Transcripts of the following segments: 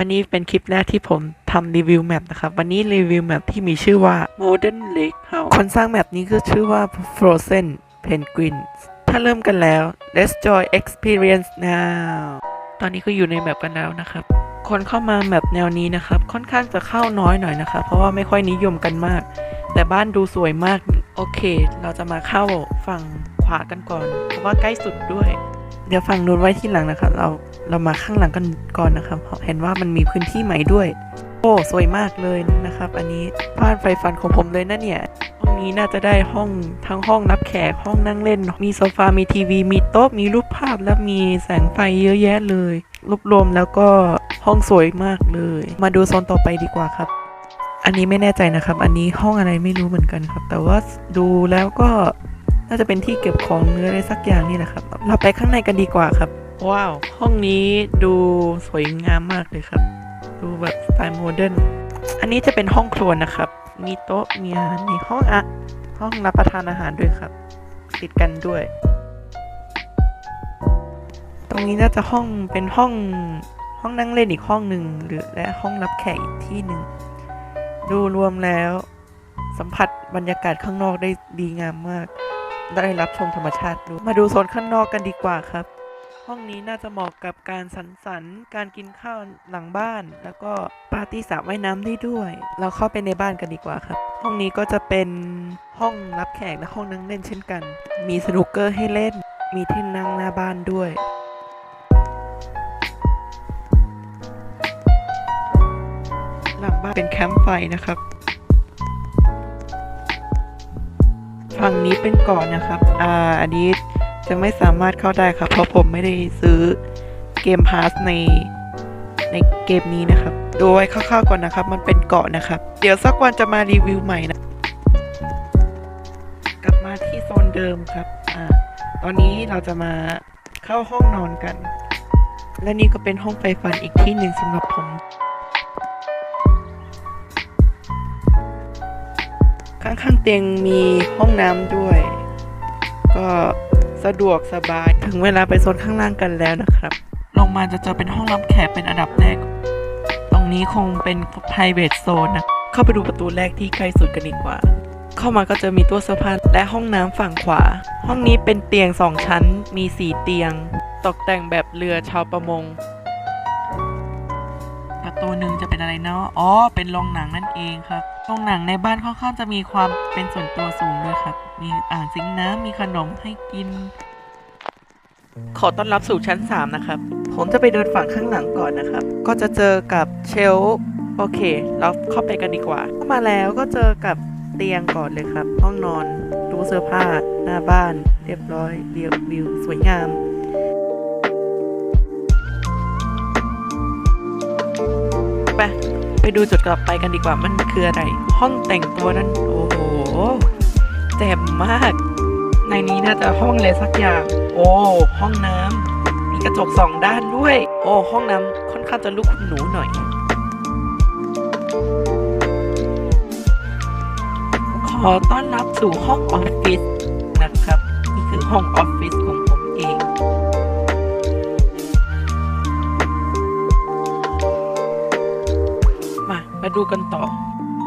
วันนี้เป็นคลิปแรกที่ผมทำรีวิวแมปนะครับ วันนี้รีวิวแมปที่มีชื่อว่า Modern Lake House คนสร้างแมปนี้ก็ชื่อว่า Frozen Penguins ถ้าเริ่มกันแล้ว Let's joy experience now ตอนนี้ก็อยู่ในแมปกันแล้วนะครับ คนเข้ามาแมปแนวนี้นะครับ ค่อนข้างจะเข้าน้อยหน่อยนะครับ เพราะว่าไม่ค่อยนิยมกันมาก แต่บ้านดูสวยมาก โอเค เราจะมาเข้าฝั่งขวากันก่อน เพราะว่าใกล้สุดด้วย เดี๋ยวฝั่งนู้นไว้ที่หลังนะครับ เรา เรามาข้างหลังกันก่อนนะครับ เห็นว่ามันมีพื้นที่ใหม่ด้วย โอ้สวยมากเลยนะครับ อันนี้บ้านไฟฟันของผมเลยนะเนี่ยห้องนี้น่าจะได้ห้องทั้งห้องรับแขกห้องนั่งเล่น มีโซฟา มีทีวี มีโต๊ะ มีรูปภาพและมีแสงไฟเยอะแยะเลยรวบรวมแล้วก็ห้องสวยมากเลย มาดูโซนต่อไปดีกว่าครับ อันนี้ไม่แน่ใจนะครับ อันนี้ห้องอะไรไม่รู้เหมือนกันครับ แต่ว่าดูแล้วก็น่าจะเป็นที่เก็บของหรืออะไรสักอย่างนี่แหละครับ เราไปข้างในกันดีกว่าครับ ว้าว ห้องนี้ดูสวยงามมากเลยครับ ดูแบบสไตล์โมเดิร์นอันนี้จะเป็นห้องครัวนะครับ มีโต๊ะมีอาหารมีห้องอะห้องรับประทานอาหารด้วยครับ ติดกันด้วย ตรงนี้น่าจะห้องเป็นห้องห้องนั่งเล่นอีกห้องหนึ่งหรือและห้องรับแขกอีกที่หนึ่งดูรวมแล้ว สัมผัสบรรยากาศข้างนอกได้ดีงามมาก ได้รับชมธรรมชาติดูมาดูโซนข้างนอกกันดีกว่าครับ ห้องนี้น่าจะเหมาะกับการสังสรรค์ การกินข้าวหลังบ้าน แล้วก็ปาร์ตี้สระว่ายน้ำได้ด้วย เราเข้าไปในบ้านกันดีกว่าครับ ห้องนี้ก็จะเป็นห้องรับแขกและห้องนั่งเล่นเช่นกัน มีสนุกเกอร์ให้เล่น มีที่นั่งหน้าบ้านด้วยหลังบ้านเป็นแคมป์ไฟนะครับ ฝั่งนี้เป็นเก่อนนะครับ อ่า อันนี้ จะไม่สามารถเข้าได้ครับ เพราะผมไม่ได้ซื้อเกมพาสในในเกมนี้นะครับ ดูไว้คร่าวๆก่อนนะครับ มันเป็นเกาะนะครับ เดี๋ยวสักวันจะมารีวิวใหม่นะ กลับมาที่โซนเดิมครับอ่าตอนนี้เราจะมาเข้าห้องนอนกัน และนี่ก็เป็นห้องไฟฟันอีกที่หนึ่งสำหรับผมข้างๆเตียงมีห้องน้ำด้วย ก็ สะดวกสบาย ถึงเวลาไปโซนข้างล่างกันแล้วนะครับ ลงมาจะเจอเป็นห้องรับแขกเป็นอันดับแรก ตรงนี้คงเป็น private zone นะ เข้าไปดูประตูแรกที่ใกล้สุดกันดีกว่า เข้ามาก็จะมีตู้เสื้อผ้าและห้องน้ำฝั่งขวา ห้องนี้เป็นเตียงสองชั้น มีสี่เตียง ตกแต่งแบบเรือชาวประมง ประตูหนึ่งจะเป็นอะไรเนาะ อ๋อ เป็นโรงหนังนั่นเองครับ โรงหนังในบ้านค่อนข้างจะมีความเป็นส่วนตัวสูงด้วยครับ มีอ่างซิงน้ำมีขนมให้กิน ขอต้อนรับสู่ชั้น 3 นะครับ ผมจะไปเดินฝั่งข้างหลังก่อนนะครับ ก็จะเจอกับเชลฟ์โอเค เราเข้าไปกันดีกว่า เข้ามาแล้วก็เจอกับเตียงก่อนเลยครับ ห้องนอนตู้เสื้อผ้า หน้าบ้าน เรียบร้อยเรียบวิวสวยงาม ไปไปดูจุดต่อไปกันดีกว่ามันคืออะไร ห้องแต่งตัวนั้น โอ้โหแจ่มมาก ในนี้น่าจะห้องอะไรสักอย่าง โอ้ห้องน้ำมีกระจกสองด้านด้วย โอ้ห้องน้ำค่อนข้างจะลูกคุณหนูหน่อยขอต้อนรับสู่ห้องออฟฟิศนะครับ นี่คือห้องออฟฟิศของผมเอง ดูกันต่อ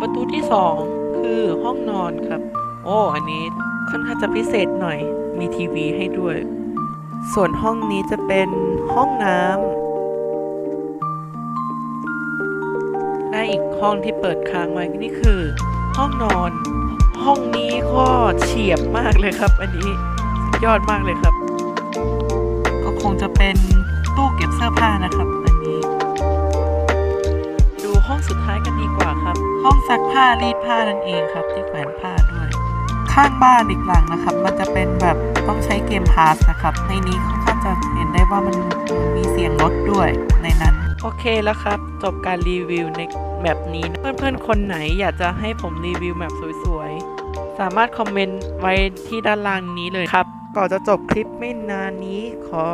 ประตูที่สองคือห้องนอนครับ โอ้ อันนี้ค่อนข้างจะพิเศษหน่อย มีทีวีให้ด้วย ส่วนห้องนี้จะเป็นห้องน้ำและอีกห้องที่เปิดค้างไว้นี่คือ ห้องนอน ห้องนี้ก็เฉียบมากเลยครับ อันนี้ยอดมากเลยครับ ก็คงจะเป็นตู้เก็บเสื้อผ้านะครับ ห้องซักผ้ารีดผ้านั่นเองครับ ที่แขวนผ้าด้วย ข้างบ้านอีกหลังนะครับ มันจะเป็นแบบต้องใช้เกมพาสนะครับ ในนี้ค่อนข้างจะเห็นได้ว่ามันมีเสียงรถด้วยในนั้น โอเคแล้วครับ จบการรีวิวในแมปนี้นะเพื่อนๆคนไหนอยากจะให้ผมรีวิวแมปสวยๆ สามารถคอมเมนต์ไว้ที่ด้านล่างนี้เลยครับ ก่อนจะจบคลิปไม่นานนี้ขอ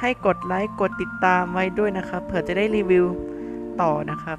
ให้กดไลค์กดติดตามไว้ด้วยนะครับ เผื่อจะได้รีวิวต่อนะครับ